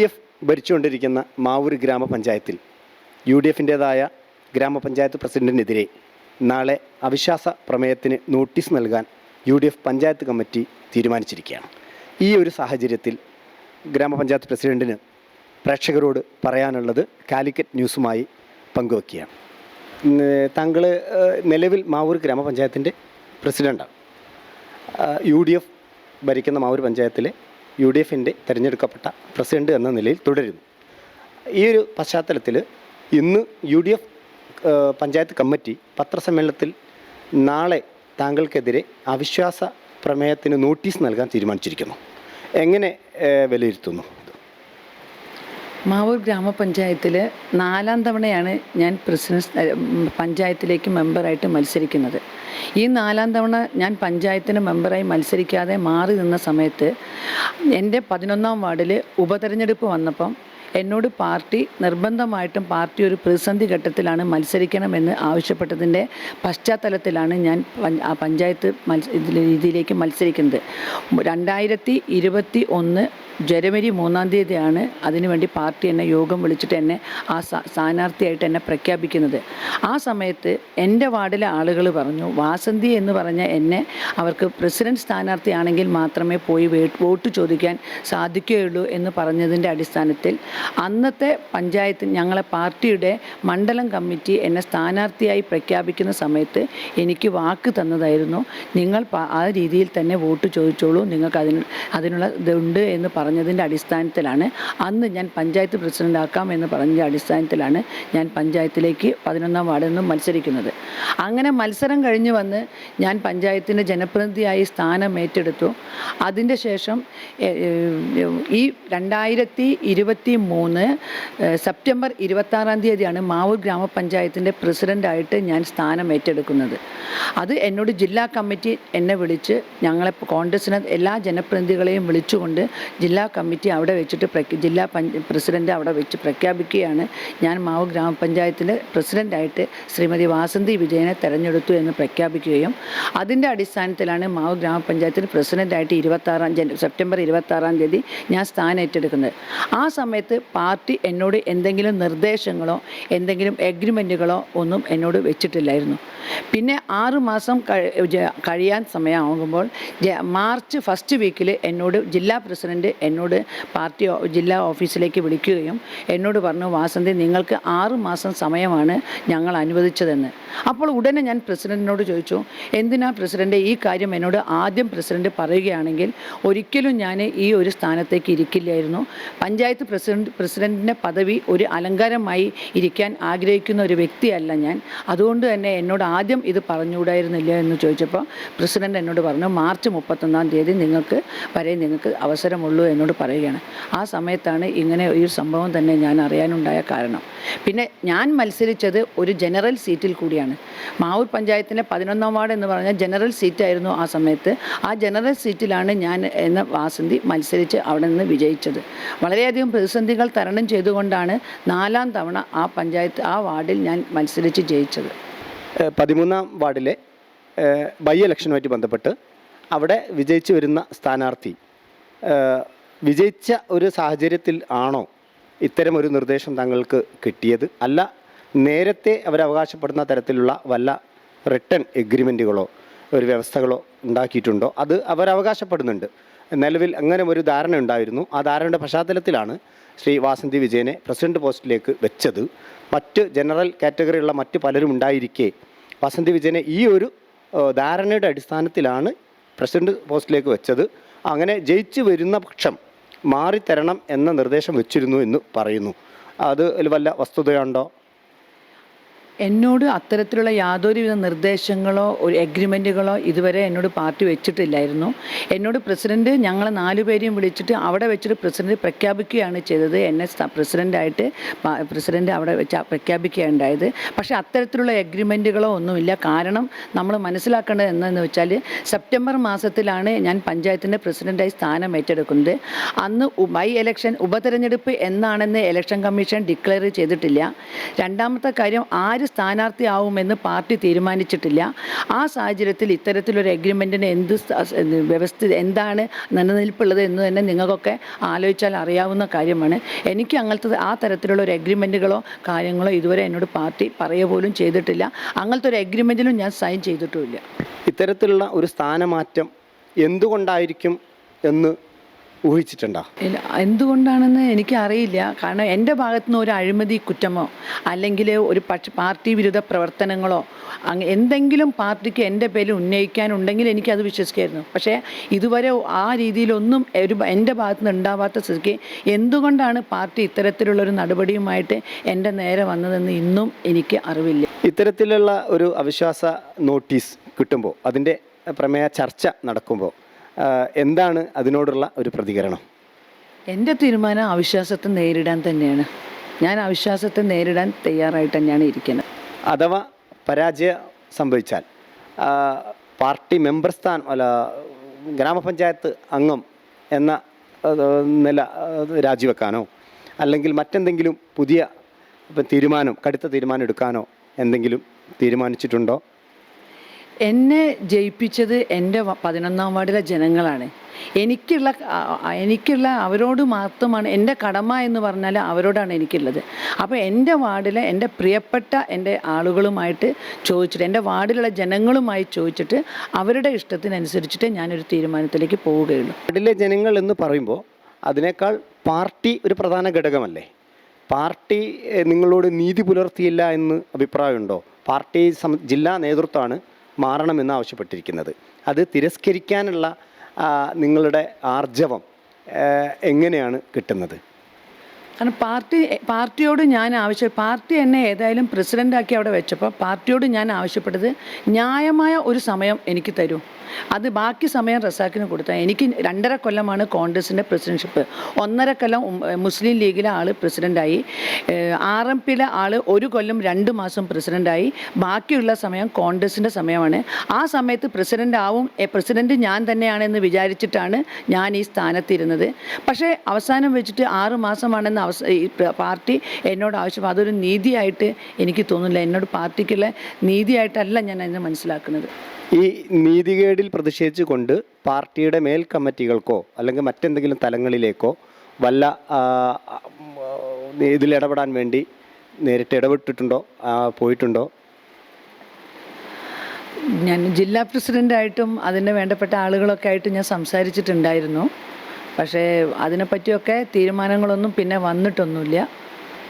D F ഭരിച്ചുകൊണ്ടിരിക്കുന്ന Mavoor ഗ്രാമപഞ്ചായത്തിൽ U D എഫിന്റേതായ ഗ്രാമപഞ്ചായത്ത് പ്രസിഡന്റിനെതിരെ നാളെ അവിശ്വാസ പ്രമേയത്തിന് നോട്ടീസ് നൽകാൻ U D F panchayat committee തീരുമാനിച്ചിരിക്കുകയാണ്. ഈ ഒരു സാഹചര്യത്തിൽ ഗ്രാമപഞ്ചായത്ത് പ്രസിഡന്റിന് പ്രേക്ഷകരോട് പറയാനുള്ളത് കാലിക്കറ്റ് ന്യൂസുമായി പങ്കുവയ്ക്കുകയാണ് താങ്കൾ നിലവിൽ മാവൂർ ഗ്രാമപഞ്ചായത്തിന്റെ പ്രസിഡന്റാണ് യു ഡി എഫ് ഭരിക്കുന്ന മാവൂർ പഞ്ചായത്തിലെ യു ഡി എഫിന്റെ തിരഞ്ഞെടുക്കപ്പെട്ട പ്രസിഡന്റ് എന്ന നിലയിൽ തുടരുന്നു. ഈ ഒരു പശ്ചാത്തലത്തിൽ ഇന്ന് U D F panchayat committee പത്രസമ്മേളനത്തിൽ നാളെ താങ്കൾക്കെതിരെ അവിശ്വാസ പ്രമേയത്തിന് നോട്ടീസ് നൽകാൻ തീരുമാനിച്ചിരിക്കുന്നു. എങ്ങനെ വിലയിരുത്തുന്നു? മാവൂർ ഗ്രാമപഞ്ചായത്തിൽ നാലാം തവണയാണ് ഞാൻ ഉം, പഞ്ചായത്തിലേക്ക് മെമ്പറായിട്ട് മത്സരിക്കുന്നത്. ഈ നാലാം തവണ ഞാൻ പഞ്ചായത്തിന് മെമ്പറായി മത്സരിക്കാതെ മാറി നിന്ന സമയത്ത് എന്റെ പതിനൊന്നാം വാർഡിൽ ഉപതെരഞ്ഞെടുപ്പ് വന്നപ്പം എന്നോട് പാർട്ടി നിർബന്ധമായിട്ടും പാർട്ടി ഒരു പ്രതിസന്ധി ഘട്ടത്തിലാണ് മത്സരിക്കണമെന്ന് ആവശ്യപ്പെട്ടതിന്റെ പശ്ചാത്തലത്തിലാണ് ഞാൻ ആ പഞ്ചായത്ത് രീതിയിലേക്ക് മത്സരിക്കുന്നത്. രണ്ടായിരത്തി ഇരുപത്തി ഒന്ന് ജനുവരി മൂന്നാം തീയതിയാണ് അതിനുവേണ്ടി പാർട്ടി എന്നെ യോഗം വിളിച്ചിട്ട് എന്നെ ആ സ്ഥാനാർത്ഥിയായിട്ട് എന്നെ പ്രഖ്യാപിക്കുന്നത്. ആ സമയത്ത് എന്റെ വാർഡിലെ ആളുകൾ പറഞ്ഞു വാസന്തി എന്ന് പറഞ്ഞ എന്നെ അവർക്ക് പ്രസിഡന്റ് സ്ഥാനാർത്ഥിയാണെങ്കിൽ മാത്രമേ പോയി വോട്ട് ചോദിക്കാൻ സാധിക്കുകയുള്ളൂ എന്ന് പറഞ്ഞതിന്റെ അടിസ്ഥാനത്തിൽ അന്നത്തെ പഞ്ചായത്ത് ഞങ്ങളെ പാർട്ടിയുടെ മണ്ഡലം കമ്മിറ്റി എന്നെ സ്ഥാനാർത്ഥിയായി പ്രഖ്യാപിക്കുന്ന സമയത്ത് എനിക്ക് വാക്ക് തന്നതായിരുന്നു. നിങ്ങൾ ആ രീതിയിൽ തന്നെ വോട്ട് ചോദിച്ചോളൂ. നിങ്ങൾക്ക് അതിന് അതിനുള്ള ഇതുണ്ട് എന്ന് പറഞ്ഞതിന്റെ അടിസ്ഥാനത്തിലാണ് അന്ന് ഞാൻ പഞ്ചായത്ത് പ്രസിഡന്റ് ആക്കാം എന്ന് പറഞ്ഞ അടിസ്ഥാനത്തിലാണ് ഞാൻ പഞ്ചായത്തിലേക്ക് പതിനൊന്നാം വാർഡിൽ നിന്നും മത്സരിക്കുന്നത്. അങ്ങനെ മത്സരം കഴിഞ്ഞ് വന്ന് ഞാൻ പഞ്ചായത്തിന്റെ ജനപ്രതിനിധിയായി സ്ഥാനം ഏറ്റെടുത്തു. അതിന്റെ ശേഷം ഈ രണ്ടായിരത്തി ഇരുപത്തി മൂന്ന് സെപ്റ്റംബർ ഇരുപത്താറാം തീയതിയാണ് മാവൂർ ഗ്രാമപഞ്ചായത്തിന്റെ പ്രസിഡന്റായിട്ട് ഞാൻ സ്ഥാനം ഏറ്റെടുക്കുന്നത്. അത് എന്നോട് ജില്ലാ കമ്മിറ്റി എന്നെ വിളിച്ച് ഞങ്ങളെ കോൺഗ്രസിനെ എല്ലാ ജനപ്രതിനിധികളെയും വിളിച്ചുകൊണ്ട് ജില്ലാ കമ്മിറ്റി അവിടെ വെച്ചിട്ട് ജില്ലാ പ്രസിഡന്റ് അവിടെ വെച്ച് പ്രഖ്യാപിക്കുകയാണ്. ഞാൻ മാവൂർ ഗ്രാമപഞ്ചായത്തിന്റെ പ്രസിഡന്റായിട്ട് ശ്രീമതി വാസന്തി വിജയനെ തെരഞ്ഞെടുത്തു എന്ന് പ്രഖ്യാപിക്കുകയും അതിന്റെ അടിസ്ഥാനത്തിലാണ് മാവൂർ ഗ്രാമപഞ്ചായത്തിന് പ്രസിഡന്റായിട്ട് ഇരുപത്താറാം സെപ്റ്റംബർ ഇരുപത്താറാം തീയതി ഞാൻ സ്ഥാനം ഏറ്റെടുക്കുന്നത്. ആ സമയത്ത് പാർട്ടി എന്നോട് എന്തെങ്കിലും നിർദ്ദേശങ്ങളോ എന്തെങ്കിലും എഗ്രിമെന്റുകളോ ഒന്നും എന്നോട് വെച്ചിട്ടില്ലായിരുന്നു. പിന്നെ ആറ് മാസം കഴി- കഴിയാൻ സമയമാകുമ്പോൾ മാർച്ച് ഫസ്റ്റ് വീക്കിൽ എന്നോട് ജില്ലാ പ്രസിഡന്റ് എന്നോട് പാർട്ടി ജില്ലാ ഓഫീസിലേക്ക് വിളിക്കുകയും എന്നോട് പറഞ്ഞു വാസന്തി നിങ്ങൾക്ക് ആറ് മാസം സമയമാണ് ഞങ്ങൾ അനുവദിച്ചതെന്ന്. അപ്പോൾ ഉടനെ ഞാൻ പ്രസിഡന്റിനോട് ചോദിച്ചു എന്തിനാ പ്രസിഡന്റ് ഈ കാര്യം എന്നോട് ആദ്യം പ്രസിഡന്റ് പറയുകയാണെങ്കിൽ ഒരിക്കലും ഞാൻ ഈ ഒരു സ്ഥാനത്തേക്ക് ഇരിക്കില്ലായിരുന്നു. പഞ്ചായത്ത് പ്രസിഡന്റ് പ്രസിഡന്റിന്റെ പദവി ഒരു അലങ്കാരമായി ഇരിക്കാൻ ആഗ്രഹിക്കുന്ന ഒരു വ്യക്തിയല്ല ഞാൻ. അതുകൊണ്ട് തന്നെ എന്നോട് ആദ്യം ഇത് പറഞ്ഞുകൂടായിരുന്നില്ല എന്ന് ചോദിച്ചപ്പോൾ പ്രസിഡന്റ് എന്നോട് പറഞ്ഞു മാർച്ച് മുപ്പത്തൊന്നാം തീയതി നിങ്ങൾക്ക് വരെ നിങ്ങൾക്ക് അവസരമുള്ളൂ എന്നോട് പറയുകയാണ്. ആ സമയത്താണ് ഇങ്ങനെ ഒരു സംഭവം തന്നെ ഞാൻ അറിയാനുണ്ടായ കാരണം. പിന്നെ ഞാൻ മത്സരിച്ചത് ഒരു ജനറൽ സീറ്റിൽ കൂടിയാണ്. മാവൂർ പഞ്ചായത്തിന്റെ പതിനൊന്നാം വാർഡ് എന്ന് പറഞ്ഞാൽ ജനറൽ സീറ്റായിരുന്നു ആ സമയത്ത്. ആ ജനറൽ സീറ്റിലാണ് ഞാൻ എന്ന വാസന്തി മത്സരിച്ച് അവിടെ നിന്ന് വിജയിച്ചത്. വളരെയധികം പ്രതിസന്ധികൾ തരണം ചെയ്തുകൊണ്ടാണ് നാലാം തവണ ആ പഞ്ചായത്ത് ആ വാർഡിൽ ഞാൻ മത്സരിച്ച് ജയിച്ചത്. പതിമൂന്നാം വാർഡിലെ ബൈ ഇലക്ഷനുമായിട്ട് ബന്ധപ്പെട്ട് അവിടെ വിജയിച്ചു വരുന്ന സ്ഥാനാർത്ഥി വിജയിച്ച ഒരു സാഹചര്യത്തിൽ ആണോ ഇത്തരം ഒരു നിർദ്ദേശം താങ്കൾക്ക് കിട്ടിയത്? അല്ല നേരത്തെ അവരവകാശപ്പെടുന്ന തരത്തിലുള്ള വല്ല റിട്ടേൺ എഗ്രിമെന്റുകളോ ഒരു വ്യവസ്ഥകളോ ഉണ്ടാക്കിയിട്ടുണ്ടോ? അത് അവർ അവകാശപ്പെടുന്നുണ്ട്. നിലവിൽ അങ്ങനെ ഒരു ധാരണ ഉണ്ടായിരുന്നു ആ ധാരണയുടെ പശ്ചാത്തലത്തിലാണ് ശ്രീ വാസന്തി വിജയനെ പ്രസിഡന്റ് പോസ്റ്റിലേക്ക് വെച്ചത്. മറ്റ് ജനറൽ കാറ്റഗറിയുള്ള മറ്റ് പലരും ഉണ്ടായിരിക്കെ. വാസന്തി വിജയനെ ഈ ഒരു ധാരണയുടെ അടിസ്ഥാനത്തിലാണ് പ്രസിഡന്റ് പോസ്റ്റിലേക്ക് വെച്ചത്. അങ്ങനെ ജയിച്ചു വരുന്ന പക്ഷം മാറിത്തരണം എന്ന നിർദ്ദേശം വെച്ചിരുന്നു എന്ന് പറയുന്നു. അത് വല്ല വസ്തുതയുണ്ടോ? എന്നോട് അത്തരത്തിലുള്ള യാതൊരുവിധ നിർദ്ദേശങ്ങളോ ഒരു എഗ്രിമെന്റുകളോ ഇതുവരെ എന്നോട് പാർട്ടി വെച്ചിട്ടില്ലായിരുന്നു. എന്നോട് പ്രസിഡന്റ് ഞങ്ങളെ നാലുപേരെയും വിളിച്ചിട്ട് അവിടെ വെച്ചിട്ട് പ്രസിഡന്റ് പ്രഖ്യാപിക്കുകയാണ് ചെയ്തത്. എന്നെ പ്രസിഡന്റായിട്ട് പ്രസിഡന്റ് അവിടെ വെച്ച് പ്രഖ്യാപിക്കുകയാണ് ഉണ്ടായത്. പക്ഷേ അത്തരത്തിലുള്ള എഗ്രിമെന്റുകളോ ഒന്നുമില്ല. കാരണം നമ്മൾ മനസ്സിലാക്കേണ്ടത് എന്താണെന്ന് വെച്ചാൽ സെപ്റ്റംബർ മാസത്തിലാണ് ഞാൻ പഞ്ചായത്തിന്റെ പ്രസിഡന്റായി സ്ഥാനം ഏറ്റെടുക്കുന്നത്. അന്ന് ബൈ എലക്ഷൻ ഉപതെരഞ്ഞെടുപ്പ് എന്നാണെന്ന് ഇലക്ഷൻ കമ്മീഷൻ ഡിക്ലെയർ ചെയ്തിട്ടില്ല. രണ്ടാമത്തെ കാര്യം ആര് സ്ഥാനാർത്ഥിയാവുമെന്ന് പാർട്ടി തീരുമാനിച്ചിട്ടില്ല. ആ സാഹചര്യത്തിൽ ഇത്തരത്തിലൊരു എഗ്രിമെന്റിന് എന്ത് വ്യവസ്ഥ എന്താണ് നിലനിൽപ്പുള്ളത് എന്ന് തന്നെ നിങ്ങൾക്കൊക്കെ ആലോചിച്ചാൽ അറിയാവുന്ന കാര്യമാണ്. എനിക്ക് അങ്ങനത്തെ ആ തരത്തിലുള്ള ഒരു എഗ്രിമെന്റുകളോ കാര്യങ്ങളോ ഇതുവരെ എന്നോട് പാർട്ടി പറയുക പോലും ചെയ്തിട്ടില്ല. അങ്ങനത്തെ ഒരു എഗ്രിമെന്റിലും ഞാൻ സൈൻ ചെയ്തിട്ടുമില്ല. ഇത്തരത്തിലുള്ള ഒരു സ്ഥാനമാറ്റം എന്തുകൊണ്ടായിരിക്കും എന്ന് ഊഹിച്ചിട്ടുണ്ടോ? എന്തുകൊണ്ടാണെന്ന് എനിക്കറിയില്ല. കാരണം എന്റെ ഭാഗത്തു നിന്ന് ഒരു അഴിമതി കുറ്റമോ അല്ലെങ്കിൽ ഒരു പക്ഷ പാർട്ടി വിരുദ്ധ പ്രവർത്തനങ്ങളോ അങ്ങ് എന്തെങ്കിലും പാർട്ടിക്ക് എന്റെ പേരിൽ ഉന്നയിക്കാനുണ്ടെങ്കിൽ എനിക്കത് വിശ്വസിക്കായിരുന്നു. പക്ഷേ ഇതുവരെ ആ രീതിയിലൊന്നും ഒരു എന്റെ ഭാഗത്തു നിന്ന് ഉണ്ടാവാത്ത സ്ഥിതിക്ക് എന്തുകൊണ്ടാണ് പാർട്ടി ഇത്തരത്തിലുള്ള ഒരു നടപടിയുമായിട്ട് എന്റെ നേരെ വന്നതെന്ന് ഇന്നും എനിക്ക് അറിവില്ല. ഇത്തരത്തിലുള്ള ഒരു അവിശ്വാസ നോട്ടീസ് കിട്ടുമ്പോൾ അതിന്റെ പ്രമേയ ചർച്ച നടക്കുമ്പോൾ എന്താണ് അതിനോടുള്ള ഒരു പ്രതികരണം? എന്റെ തീരുമാനം അവിശ്വാസത്തെ നേരിടാൻ തന്നെയാണ്. ഞാൻ അവിശ്വാസത്തെ നേരിടാൻ തയ്യാറായിട്ട് തന്നെയാണ് ഇരിക്കുന്നത്. അഥവാ പരാജയം സംഭവിച്ചാൽ പാർട്ടി മെമ്പർ സ്ഥാനം അല്ല ഗ്രാമപഞ്ചായത്ത് അംഗം എന്ന നില രാജിവെക്കാനോ അല്ലെങ്കിൽ മറ്റെന്തെങ്കിലും പുതിയ തീരുമാനം കടുത്ത തീരുമാനം എടുക്കാനോ എന്തെങ്കിലും തീരുമാനിച്ചിട്ടുണ്ടോ? എന്നെ ജയിപ്പിച്ചത് എന്റെ പതിനൊന്നാം വാർഡിലെ ജനങ്ങളാണ്. എനിക്കുള്ള എനിക്കുള്ള അവരോട് മാത്രമാണ് എന്റെ കടമ എന്ന് പറഞ്ഞാൽ അവരോടാണ് എനിക്കുള്ളത്. അപ്പോൾ എന്റെ വാർഡിലെ എന്റെ പ്രിയപ്പെട്ട എന്റെ ആളുകളുമായിട്ട് ചോദിച്ചിട്ട് എന്റെ വാർഡിലുള്ള ജനങ്ങളുമായി ചോദിച്ചിട്ട് അവരുടെ ഇഷ്ടത്തിനനുസരിച്ചിട്ട് ഞാനൊരു തീരുമാനത്തിലേക്ക് പോവുകയുള്ളൂ. വാർഡിലെ ജനങ്ങൾ എന്ന് പറയുമ്പോൾ അതിനേക്കാൾ പാർട്ടി ഒരു പ്രധാന ഘടകമല്ലേ? പാർട്ടി നിങ്ങളോട് നീതി പുലർത്തിയില്ല എന്ന് അഭിപ്രായമുണ്ടോ? പാർട്ടി ജില്ലാ നേതൃത്വമാണ് മാറണമെന്ന് ആവശ്യപ്പെട്ടിരിക്കുന്നത് അത് തിരസ്കരിക്കാനുള്ള നിങ്ങളുടെ ആർജവം എങ്ങനെയാണ് കിട്ടുന്നത്? കാരണം പാർട്ടി പാർട്ടിയോട് ഞാൻ ആവശ്യ പാർട്ടി എന്നെ ഏതായാലും പ്രസിഡന്റാക്കി അവിടെ വെച്ചപ്പോൾ പാർട്ടിയോട് ഞാൻ ആവശ്യപ്പെട്ടത് ന്യായമായ ഒരു സമയം എനിക്ക് തരൂ. അത് ബാക്കി സമയം റസാക്കിന് കൊടുത്താൽ എനിക്ക് രണ്ടര കൊല്ലമാണ് കോൺഗ്രസിന്റെ പ്രസിഡൻഷിപ്പ്. ഒന്നര കൊല്ലം മുസ്ലിം ലീഗിലെ ആൾ പ്രസിഡന്റായി ആർ എം പിയിലെ ആൾ ഒരു കൊല്ലം രണ്ട് മാസം പ്രസിഡന്റായി ബാക്കിയുള്ള സമയം കോൺഗ്രസിന്റെ സമയമാണ്. ആ സമയത്ത് പ്രസിഡന്റ് ആവും പ്രസിഡന്റ് ഞാൻ തന്നെയാണെന്ന് വിചാരിച്ചിട്ടാണ് ഞാൻ ഈ സ്ഥാനത്തിരുന്നത് പക്ഷേ അവസാനം വെച്ചിട്ട് ആറ് മാസമാണെന്ന് അവസ ഈ പാർട്ടി എന്നോട് ആവശ്യം. അതൊരു നീതിയായിട്ട് എനിക്ക് തോന്നുന്നില്ല. എന്നോട് പാർട്ടിക്കുള്ള നീതിയായിട്ടല്ല ഞാൻ അതിനെ മനസ്സിലാക്കുന്നത്. ഈ നീതികേടിൽ പ്രതിഷേധിച്ചുകൊണ്ട് പാർട്ടിയുടെ മേൽ കമ്മിറ്റികൾക്കോ അല്ലെങ്കിൽ മറ്റെന്തെങ്കിലും തലങ്ങളിലേക്കോ വല്ല ഇതിൽ ഇടപെടാൻ വേണ്ടി നേരിട്ട് ഇടപെട്ടിട്ടുണ്ടോ? പോയിട്ടുണ്ടോ? ഞാൻ ജില്ലാ പ്രസിഡന്റായിട്ടും അതിന് വേണ്ടപ്പെട്ട ആളുകളൊക്കെ ആയിട്ട് ഞാൻ സംസാരിച്ചിട്ടുണ്ടായിരുന്നു. പക്ഷേ അതിനെപ്പറ്റിയൊക്കെ തീരുമാനങ്ങളൊന്നും പിന്നെ വന്നിട്ടൊന്നുമില്ല.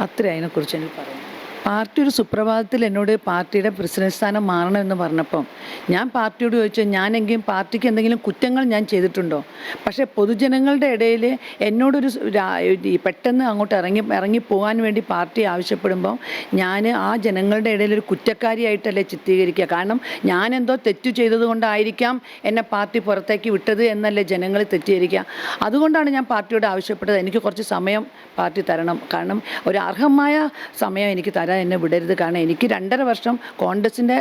അത്രേ അതിനെക്കുറിച്ച് എനിക്ക് പറയാം പാർട്ടി ഒരു സുപ്രഭാതത്തിൽ എന്നോട് പാർട്ടിയുടെ പ്രസിഡന്റ് സ്ഥാനം മാറണമെന്ന് പറഞ്ഞപ്പം ഞാൻ പാർട്ടിയോട് ചോദിച്ചു ഞാനെങ്കിലും പാർട്ടിക്ക് എന്തെങ്കിലും കുറ്റങ്ങൾ ഞാൻ ചെയ്തിട്ടുണ്ടോ? പക്ഷേ പൊതുജനങ്ങളുടെ ഇടയിൽ എന്നോടൊരു പെട്ടെന്ന് അങ്ങോട്ട് ഇറങ്ങി ഇറങ്ങി പോകാൻ വേണ്ടി പാർട്ടി ആവശ്യപ്പെടുമ്പോൾ ഞാൻ ആ ജനങ്ങളുടെ ഇടയിൽ ഒരു കുറ്റക്കാരിയായിട്ടല്ലേ ചിത്രീകരിക്കുക. കാരണം ഞാൻ എന്തോ തെറ്റു ചെയ്തതുകൊണ്ടായിരിക്കാം എന്നെ പാർട്ടി പുറത്തേക്ക് വിട്ടത് എന്നല്ലേ ജനങ്ങൾ തെറ്റിദ്ധരിക്കുക. അതുകൊണ്ടാണ് ഞാൻ പാർട്ടിയോട് ആവശ്യപ്പെട്ടത്. എനിക്ക് കുറച്ച് സമയം പാർട്ടി തരണം. കാരണം ഒരു അർഹമായ സമയം എനിക്ക് തരാൻ എന്നെ വിടരുത്. കാരണം എനിക്ക് രണ്ടര വർഷം കോൺഗ്രസിന്റെ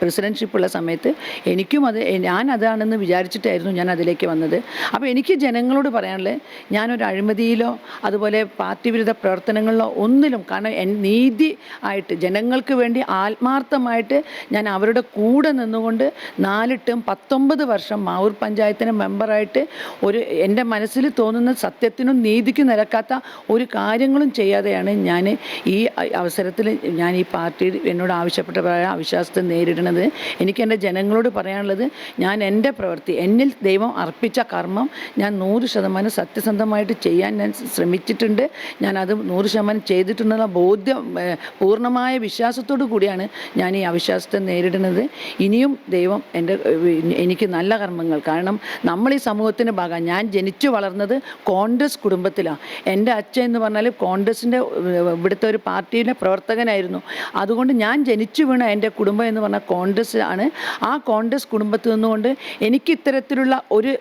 പ്രസിഡൻഷിപ്പുള്ള സമയത്ത് എനിക്കും അത് ഞാൻ അതാണെന്ന് വിചാരിച്ചിട്ടായിരുന്നു ഞാൻ അതിലേക്ക് വന്നത്. അപ്പോൾ എനിക്ക് ജനങ്ങളോട് പറയാനുള്ളത് ഞാനൊരു അഴിമതിയിലോ അതുപോലെ പാർട്ടി വിരുദ്ധ പ്രവർത്തനങ്ങളിലോ ഒന്നിലും കാരണം നീതി ആയിട്ട് ജനങ്ങൾക്ക് വേണ്ടി ആത്മാർത്ഥമായിട്ട് ഞാൻ അവരുടെ കൂടെ നിന്നുകൊണ്ട് നാലിട്ടും പത്തൊമ്പത് വർഷം മാവൂർ പഞ്ചായത്തിന് മെമ്പറായിട്ട് ഒരു എന്റെ മനസ്സിൽ തോന്നുന്ന സത്യത്തിനും നീതിക്കും നിരക്കാത്ത ഒരു കാര്യങ്ങളും ചെയ്യാതെയാണ് ഞാൻ ഈ അവസരത്തിൽ ഞാൻ ഈ പാർട്ടി എന്നോട് ആവശ്യപ്പെട്ട അവിശ്വാസത്തെ നേരിടുന്നത് എനിക്ക് എന്റെ ജനങ്ങളോട് പറയാനുള്ളത് ഞാൻ എന്റെ പ്രവൃത്തി എന്നിൽ ദൈവം അർപ്പിച്ച കർമ്മം ഞാൻ നൂറ് ശതമാനം സത്യസന്ധമായിട്ട് ചെയ്യാൻ ഞാൻ ശ്രമിച്ചിട്ടുണ്ട്. ഞാൻ അത് നൂറ് ശതമാനം ചെയ്തിട്ടുണ്ടെന്ന ബോധ്യം പൂർണമായ വിശ്വാസത്തോടു കൂടിയാണ് ഞാൻ ഈ അവിശ്വാസത്തെ നേരിടുന്നത്. ഇനിയും ദൈവം എന്റെ എനിക്ക് നല്ല കർമ്മങ്ങൾ കാരണം നമ്മൾ ഈ സമൂഹത്തിന്റെ ഭാഗം ഞാൻ ജനിച്ചു വളർന്നത് കോൺഗ്രസ് കുടുംബത്തിലാണ്. എന്റെ അച്ഛൻ എന്ന് പറഞ്ഞാൽ കോൺഗ്രസിന്റെ ഇവിടുത്തെ ഒരു പാർട്ടിയുടെ പ്രവർത്തകനായിരുന്നു. അതുകൊണ്ട് ഞാൻ ജനിച്ചു വീണ എന്റെ കുടുംബം എന്ന് പറഞ്ഞ കോൺഗ്രസ് ആണ്. ആ കോൺഗ്രസ് കുടുംബത്തിൽ നിന്നുകൊണ്ട് എനിക്ക് ഇത്തരത്തിലുള്ള ഒരു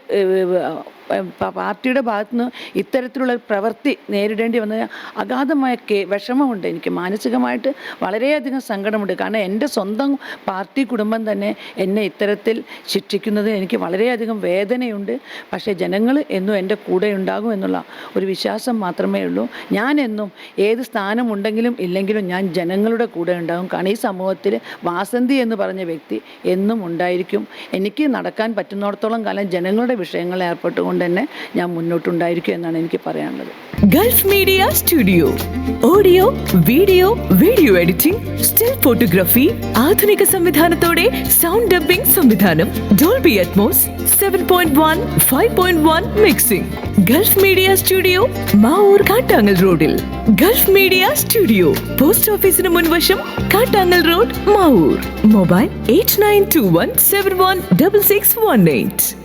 പാർട്ടിയുടെ ഭാഗത്തു നിന്ന് ഇത്തരത്തിലുള്ള പ്രവൃത്തി നേരിടേണ്ടി വന്ന അഗാധമായ വിഷമമുണ്ട്. എനിക്ക് മാനസികമായിട്ട് വളരെയധികം സങ്കടമുണ്ട്. കാരണം എന്റെ സ്വന്തം പാർട്ടി കുടുംബം തന്നെ എന്നെ ഇത്തരത്തിൽ ശിക്ഷിക്കുന്നത് എനിക്ക് വളരെയധികം വേദനയുണ്ട്. പക്ഷേ ജനങ്ങൾ എന്നും എന്റെ കൂടെ ഉണ്ടാകും എന്നുള്ള ഒരു വിശ്വാസം മാത്രമേ ഉള്ളൂ. ഞാൻ എന്നും ഏത് സ്ഥാനമുണ്ടെങ്കിലും ഇല്ലെങ്കിലും ഞാൻ ജനങ്ങളുടെ കൂടെ ഉണ്ടാകും. കാരണം ഈ സമൂഹത്തിൽ വാസന്തി എന്ന് പറഞ്ഞ വ്യക്തി എന്നും ഉണ്ടായിരിക്കും. എനിക്ക് നടക്കാൻ പറ്റുന്നിടത്തോളം കാലം ജനങ്ങളുടെ വിഷയങ്ങളിൽ ഏർപ്പെട്ടുകൊണ്ട് തന്നെ ഞാൻ മുന്നോട്ടുണ്ടായിരിക്കും എന്നാണ് എനിക്ക് പറയാനുള്ളത്. Gulf media studio. Audio video video editing still photography ആധുനിക സംവിധാനത്തോടെ സൗണ്ട് ഡബിംഗ് സംവിധാനം. Dolby Atmos seven point one five point one mixing. Gulf media studio Mavoor Kattangal റോഡിൽ. ഗൾഫ് മീഡിയ സ്റ്റുഡിയോ പോസ്റ്റ് ഓഫീസിന് മുൻവശം Kattangal road Mavoor. Mobile eight nine two one seven one double six one eight.